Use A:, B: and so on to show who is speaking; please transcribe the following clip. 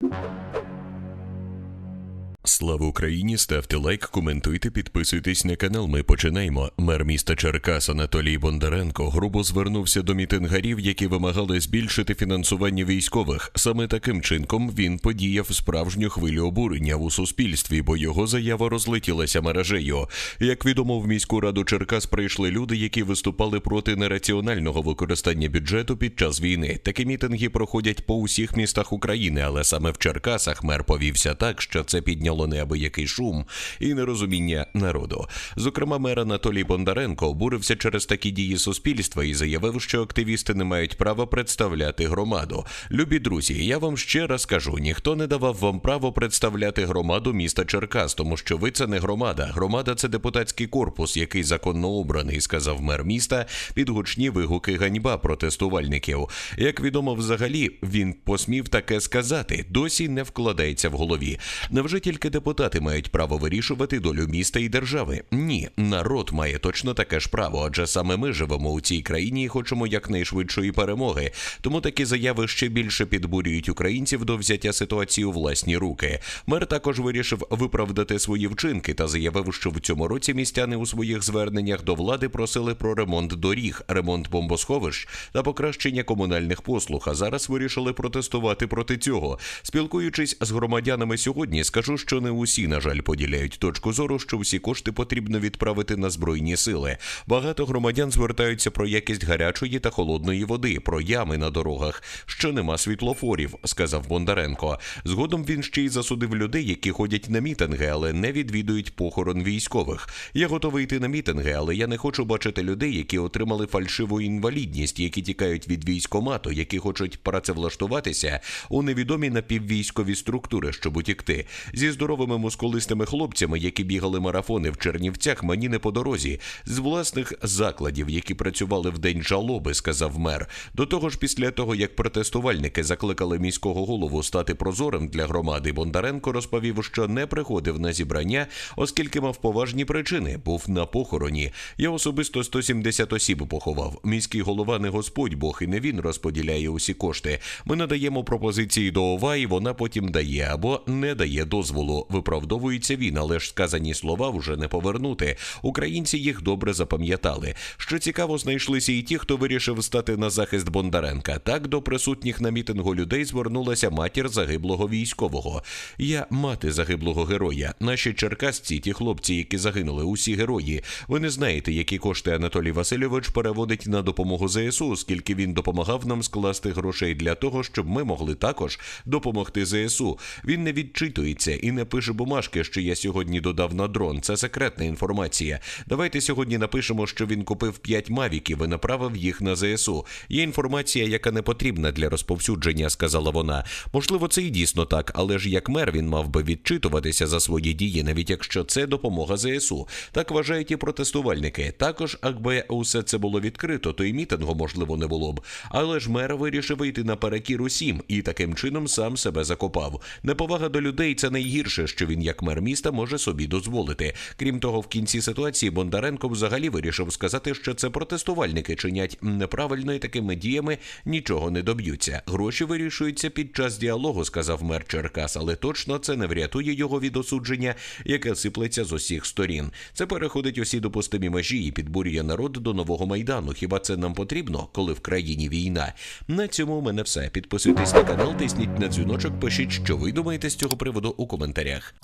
A: you Слава Україні! Ставте лайк, коментуйте, підписуйтесь на канал. Ми починаємо. Мер міста Черкас Анатолій Бондаренко грубо звернувся до мітингарів, які вимагали збільшити фінансування військових. Саме таким чинком він подіяв справжню хвилю обурення у суспільстві, бо його заява розлетілася мережею. Як відомо, в міську раду Черкас прийшли люди, які виступали проти нераціонального використання бюджету під час війни. Такі мітинги проходять по усіх містах України, але саме в Черкасах мер повівся так, що це підняло неабиякий шум і нерозуміння народу. Зокрема, мер Анатолій Бондаренко обурився через такі дії суспільства і заявив, що активісти не мають права представляти громаду. Любі друзі, я вам ще раз кажу: ніхто не давав вам право представляти громаду міста Черкас, тому що ви це не громада. Громада це депутатський корпус, який законно обраний, сказав мер міста під гучні вигуки ганьба протестувальників. Як відомо, взагалі він посмів таке сказати. Досі не вкладається в голові. Невже тільки депутати мають право вирішувати долю міста і держави? Ні, народ має точно таке ж право, адже саме ми живемо у цій країні і хочемо якнайшвидшої перемоги. Тому такі заяви ще більше підбурюють українців до взяття ситуації у власні руки. Мер також вирішив виправдати свої вчинки та заявив, що в цьому році містяни у своїх зверненнях до влади просили про ремонт доріг, ремонт бомбосховищ та покращення комунальних послуг. А зараз вирішили протестувати проти цього. Спілкуючись з громадянами сьогодні, скажу, що не усі, на жаль, поділяють точку зору, що всі кошти потрібно відправити на збройні сили. Багато громадян звертаються про якість гарячої та холодної води, про ями на дорогах, що нема світлофорів, сказав Бондаренко. Згодом він ще й засудив людей, які ходять на мітинги, але не відвідують похорон військових. Я готовий йти на мітинги, але я не хочу бачити людей, які отримали фальшиву інвалідність, які тікають від військомату, які хочуть працевлаштуватися у невідомі напіввійськові структури, щоб утікти. Зі здоровими мускулистими хлопцями, які бігали марафони в Чернівцях, мені не по дорозі. З власних закладів, які працювали в день жалоби, сказав мер. До того ж, після того як протестувальники закликали міського голову стати прозорим для громади, Бондаренко розповів, що не приходив на зібрання, оскільки мав поважні причини. Був на похороні. Я особисто 170 осіб поховав. Міський голова не господь Бог, і не він розподіляє усі кошти. Ми надаємо пропозиції до ОВА, і вона потім дає або не дає дозволу. Виправдовується він, але ж сказані слова вже не повернути. Українці їх добре запам'ятали. Що цікаво, знайшлися і ті, хто вирішив стати на захист Бондаренка. Так до присутніх на мітингу людей звернулася матір загиблого військового. Я мати загиблого героя. Наші черкасці, ті хлопці, які загинули, усі герої. Ви не знаєте, які кошти Анатолій Васильович переводить на допомогу ЗСУ, оскільки він допомагав нам скласти грошей для того, щоб ми могли також допомогти ЗСУ. Він не відчитується і не пише бумажки, що я сьогодні додав на дрон. Це секретна інформація. Давайте сьогодні напишемо, що він купив 5 мавіків і направив їх на ЗСУ. Є інформація, яка не потрібна для розповсюдження, сказала вона. Можливо, це і дійсно так, але ж як мер він мав би відчитуватися за свої дії, навіть якщо це допомога ЗСУ. Так вважають і протестувальники. Також, якби усе це було відкрито, то і мітингу можливо не було б. Але ж мер вирішив вийти наперекір усім і таким чином сам себе закопав. Неповага до людей це найгірше, що він як мер міста може собі дозволити. Крім того, в кінці ситуації Бондаренко взагалі вирішив сказати, що це протестувальники чинять неправильно і такими діями нічого не доб'ються. Гроші вирішуються під час діалогу, сказав мер Черкас, але точно це не врятує його від осудження, яке сиплеться з усіх сторін. Це переходить усі допустимі межі і підбурює народ до нового майдану. Хіба це нам потрібно, коли в країні війна? На цьому у мене все. Підписуйтесь на канал, тисніть на дзвіночок, пишіть, що ви думаєте з цього приводу у коментарях.